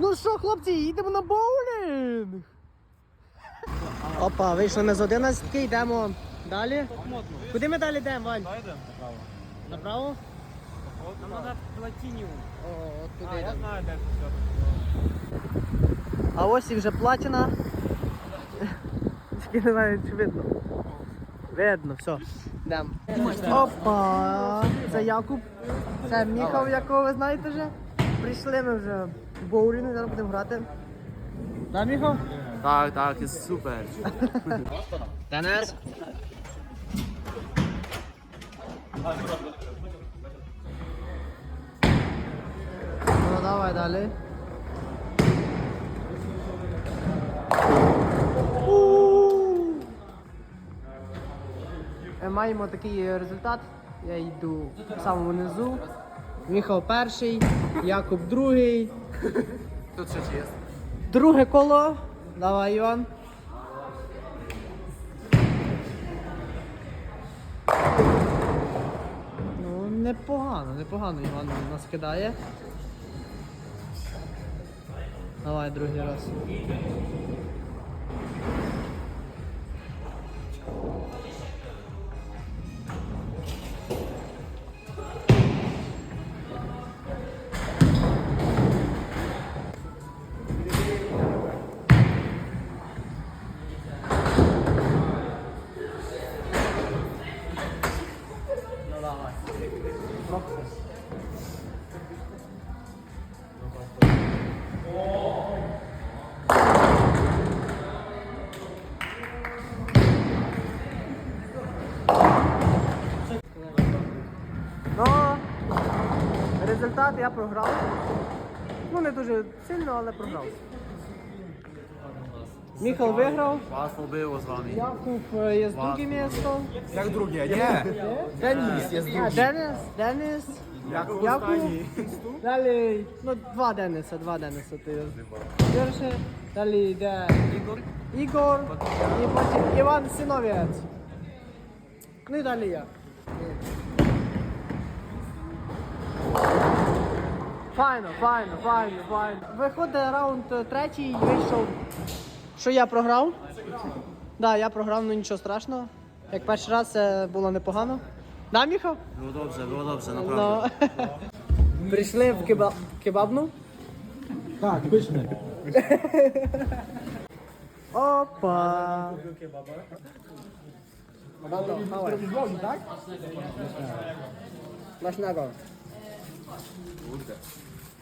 Ну що, хлопці, їдемо на боулінг. Опа, вийшли ми з 11 йдемо далі. Куди ми далі йдемо, Вань? Направо. Направо? Нам треба платініум. О, от туди А, я знаю, де це все. А ось і вже платіна. Тільки не знаю, чи видно. Видно, все. Йдемо. Опа! Це Якуб. Це Міхав, якого ви знаєте вже. Прийшли ми вже в боулінг, зараз будемо грати. Да, Міхав? Так, так, супер. Денис. Ну давай далі. Маємо такий результат. Я йду в самому низу. Міхал перший, Якуб другий. Тут щось є. Друге коло. Давай, Іван. Ну, непогано, непогано Іван нас кидає. Давай другий раз. Ну, результат я програв. Ну, не дуже сильно, але програв. Міхал виграв, Вас побило з вами. Якуб е, є друге місце. Як друге? Ні. Деніс є А, Денис, Денис, Як Якуб. Далі, ну два Дениса, два Дениса ти перше. Далі йде Ігор. Ігор і потім Іван Синовець. Ну і далі я. Файно, файно, файно, файно. Виходить раунд третій, вийшов. Що я програв? Так, да, я програв, ну нічого страшного. Як перший раз це було непогано. Да, Міхал? Було добре, було добре, направду. Ну. Прийшли в кеба... кебабну. Так, пишне. Опа. Так? Смачного.